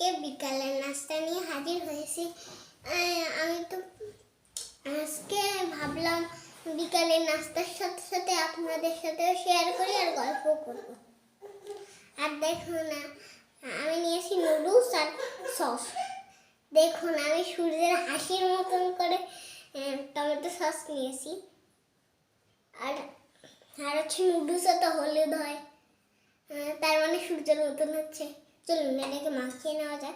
আজকে বিকালের নাস্তা নিয়ে হাজির হয়েছি। আমি তো আজকে ভাবলাম বিকালের নাস্তার সাথে সাথে আপনাদের সাথেও শেয়ার করি আর গল্প করব। আর দেখুন আমি নিয়েছি নুডলস আর সস দেখুন আমি সূর্যের হাসির মতন করে টমেটো সস নিয়েছি। আর আর হচ্ছে নুডলসও তো হলুদ হয়। তার মানে সূর্যের মতন হচ্ছে। चलो मैंने के माँ के ना हो जाए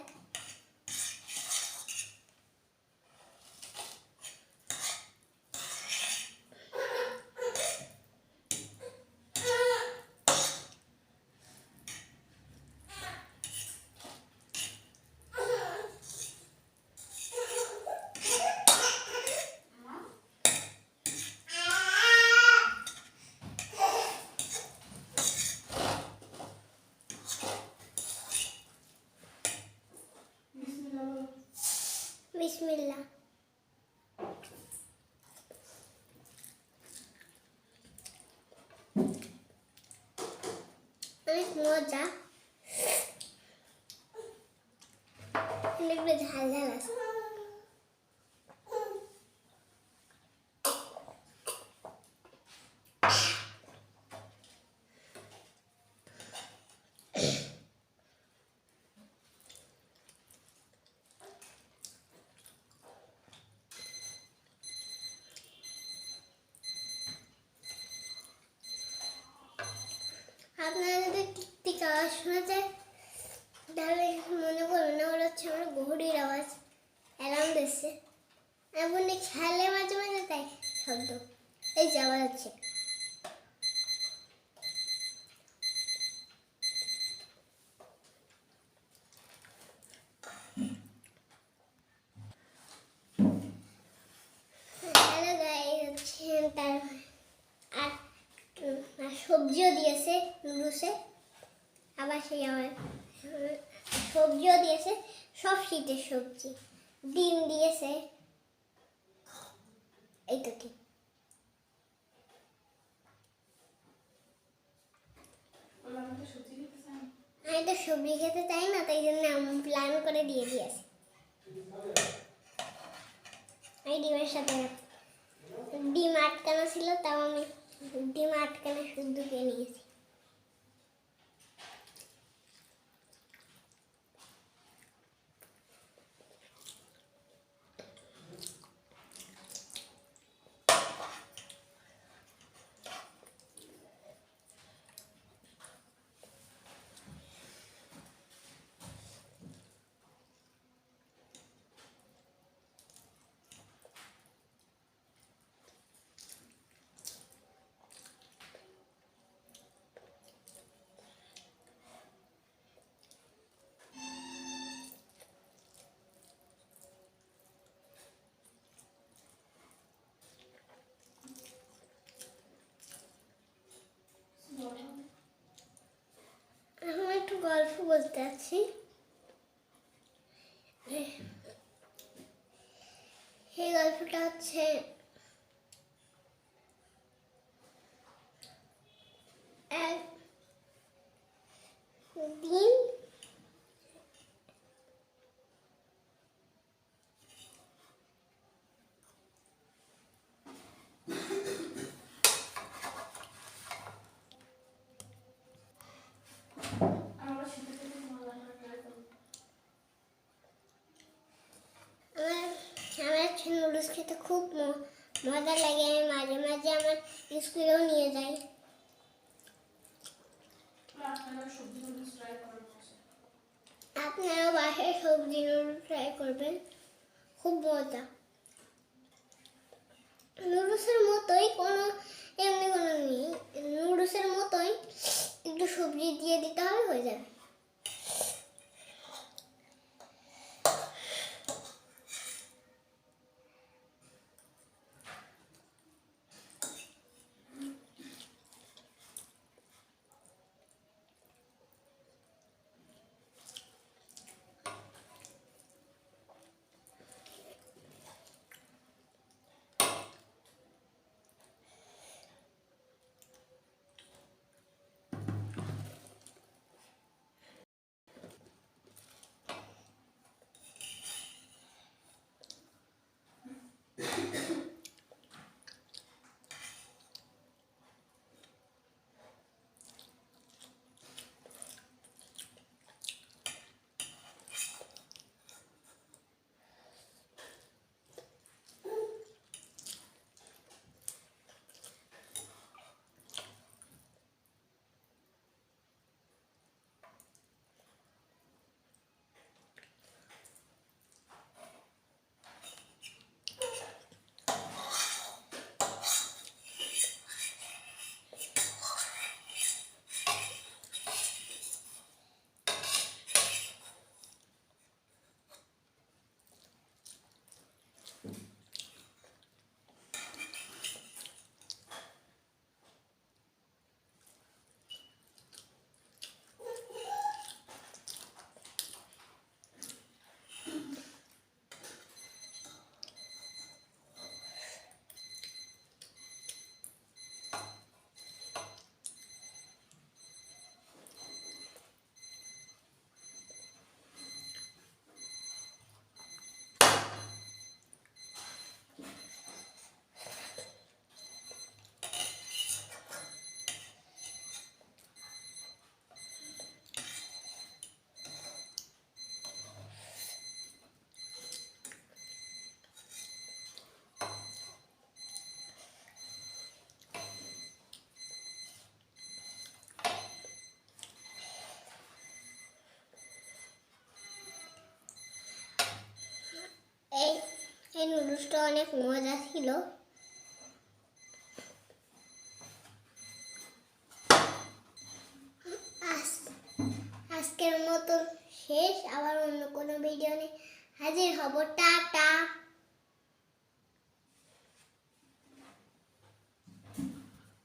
মজা। ঝাল ঝাল আছে। আওয়াজ তাহলে মনে করবেন না ওরা হচ্ছে আমার ঘড়ির আওয়াজ অ্যালার্ম খেলে মাঝে মাঝে তাই, শব্দ। এই যে আওয়াজ হচ্ছে। আর সবজিও দিয়েছে, নুডলসে। আবার সেই আমার সবজিও দিয়েছে সব শীতের সবজি। ডিম দিয়েছে। এই তো কি আমি তো সবজি খেতে চাই না তাই জন্য আমি প্ল্যান করে দিয়ে দিয়েছি। আমি ডিমের সাথে ডিম আটকানো ছিল তাও আমি ডিম আটকানো শুদ্ধ খেয়ে নিয়েছি এখন একটু গল্প বলতে আছি এই গল্পটা হচ্ছে এক দিন আমার আমার নুডলস খেতে খুব মজা লাগে আমি মাঝে মাঝে আমার স্কুলেও নিয়ে যাই। আপনারাও বাসায় সবজি নুডলস ট্রাই করবেন খুব মজা। নুডলসের মতোই কোনো এমনি কোনো নেই। নুডলসের মতোই একটু সবজি দিয়ে দিতে হবে হয়ে অনেক মজা ছিল। আজ- আজকের মতো শেষ। আবার অন্য কোনো ভিডিও নিয়ে হাজির হব। টাটা।